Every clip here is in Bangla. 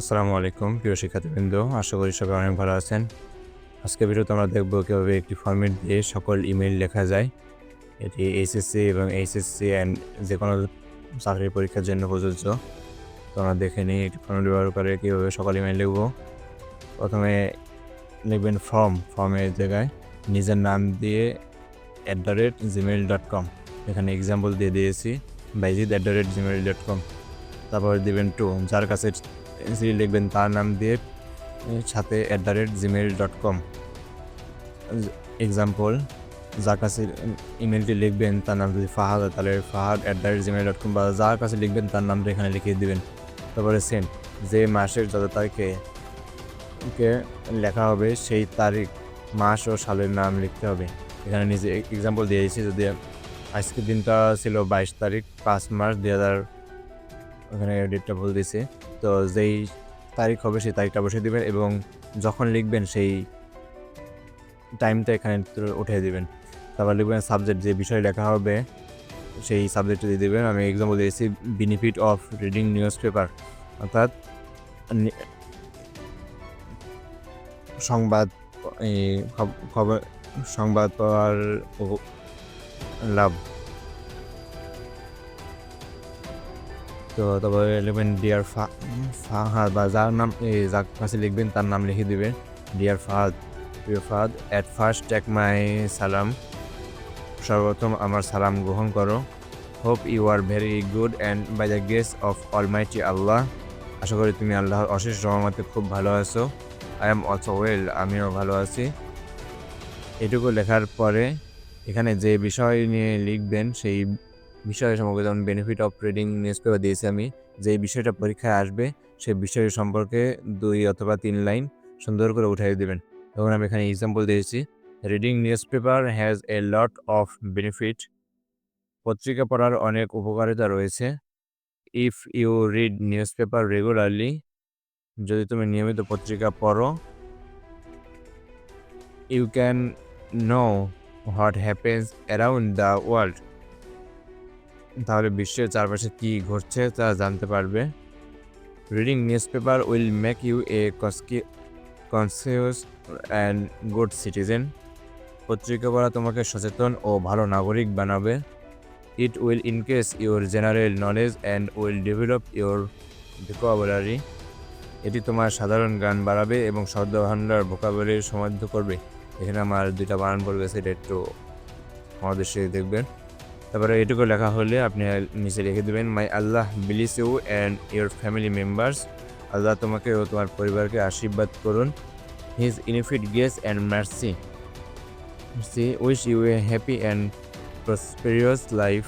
আসসালামু আলাইকুম, প্রিয় শিক্ষার্থীবৃন্দ। আশা করি সবাই অনেক ভালো আছেন। আজকে ভিডিওতে আমরা দেখব কীভাবে একটি ফর্মেট দিয়ে সকল ইমেল লেখা যায়। এটি এইচএসসি এবং এইচএসসি অ্যান্ড যে কোনো চাকরির পরীক্ষার জন্য প্রযোজ্য। তো আমরা দেখে নিই একটি ফর্মেট ব্যবহার করে কীভাবে সকল ইমেল লিখব। প্রথমে লিখবেন ফর্ম ফর্মের জায়গায় নিজের নাম দিয়ে at the rate Gmail dot com এখানে এক্সাম্পল দিয়ে দিয়েছি Bayezid at the rate Gmail dot com তারপর দিবেন টু যার কাছে এসি লিখবেন তার নাম দিয়ে সাথে at the rate Gmail dot com example যার কাছে ইমেলটি লিখবেন, তার নাম যদি ফাহাদ হয় তাহলে Fahad at the rate Gmail dot com বা যার কাছে লিখবেন, তার নামটা এখানে লিখিয়ে দেবেন। তারপরে সেন্ট যে মাসের যত তারিখে, কে লেখা হবে, সেই তারিখ, মাস ও সালের নাম লিখতে হবে। এখানে নিজে এক্সাম্পল দিয়ে দিয়েছি, যদি আজকের দিনটা ছিল বাইশ তারিখ, পাঁচ মার্চ দুই হাজার ওখানে ডেটটা বলে দিয়েছে। তো যেই তারিখ হবে সেই তারিখটা বসে দিবেন এবং যখন লিখবেন সেই টাইমটা এখানে উঠিয়ে দিবেন। তারপর লিখবেন সাবজেক্ট যে বিষয় লেখা হবে, সেই সাবজেক্টটা দিয়ে দেবেন। আমি এক্সাম্পল দিয়েছি benefit of reading newspaper অর্থাৎ সংবাদ খবর, সংবাদ পাওয়ার লাভ। তো তারপরে লিখবেন ডিয়ার ফাহাদ বা যার নাম, এই যার কাছে লিখবেন, তার নাম লিখে দিবেন ডিয়ার ফাহাদ প্রিয় Fahad at first take my salam সর্বপ্রথম আমার সালাম গ্রহণ করো। Hope you are very good and by the grace of all almighty Allah আশা করি তুমি আল্লাহর অশেষ রহমতে খুব ভালো আছো। আই এম অলসো ওয়েল আমিও ভালো আছি। এটুকু লেখার পরে এখানে যে বিষয় নিয়ে লিখবেন, সেই বিষয় সম্পর্কে যেমন benefit of reading newspaper দিয়েছি আমি। যে বিষয়টা পরীক্ষায় আসবে সেই বিষয় সম্পর্কে দুই অথবা তিন লাইন সুন্দর করে উঠাই দেবেন। এবং আমি এখানে এক্সাম্পল দিয়েছি reading newspaper has a lot of benefit পত্রিকা পড়ার অনেক উপকারিতা রয়েছে। If you read newspaper regularly যদি তুমি নিয়মিত পত্রিকা পড়ো you can know what happens around the world তাহলে বিশ্বের চারপাশে কী ঘটছে তা জানতে পারবে। Reading newspaper will make you a কসকি conscious and good citizen পত্রিকা পড়া তোমাকে সচেতন ও ভালো নাগরিক বানাবে। It will increase your general knowledge and will develop your vocabulary এটি তোমার সাধারণ গান বাড়াবে এবং শব্দ ভাণ্ডার ভোকাবুলারি সমৃদ্ধ করবে। এখানে আমার দুইটা বানান পড়ে গেছে, এটা একটু আমাদের সে দেখবেন। তারপরে এটুকু লেখা হলে আপনি নিচে লিখে দেবেন, my Allah bless you and your family members. Allah তোমাকে ও তোমার পরিবারকে আশীর্বাদ করুন। His infinite grace and mercy. C wish you a happy and prosperous life.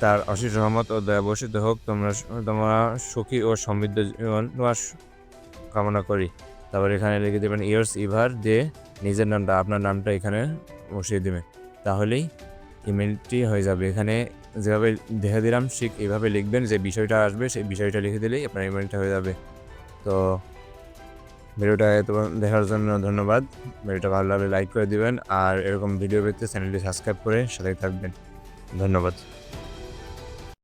তার অশেষ রহমত ও দয়া বসিত হোক, তোমরা তোমরা সুখী ও সমৃদ্ধ জীবন কামনা করি। তারপর এখানে লিখে দেবেন, ইয়ার্স ইভার দিয়ে নিজের নামটা, আপনার নামটা এখানে বসিয়ে দেবেন তাহলেই ইমেলটি হয়ে যাবে। এখানে যেভাবে দেখে দিলাম, ঠিক এইভাবে লিখবেন যে বিষয়টা আসবে, সেই বিষয়টা লিখে দিলেই আপনার ইমেলটা হয়ে যাবে। তো ভিডিওটা দেখার জন্য ধন্যবাদ। ভিডিওটা ভালো লাগলে লাইক করে দিবেন, আর এরকম ভিডিও পেতে চ্যানেলটি সাবস্ক্রাইব করে সাথে থাকবেন। ধন্যবাদ।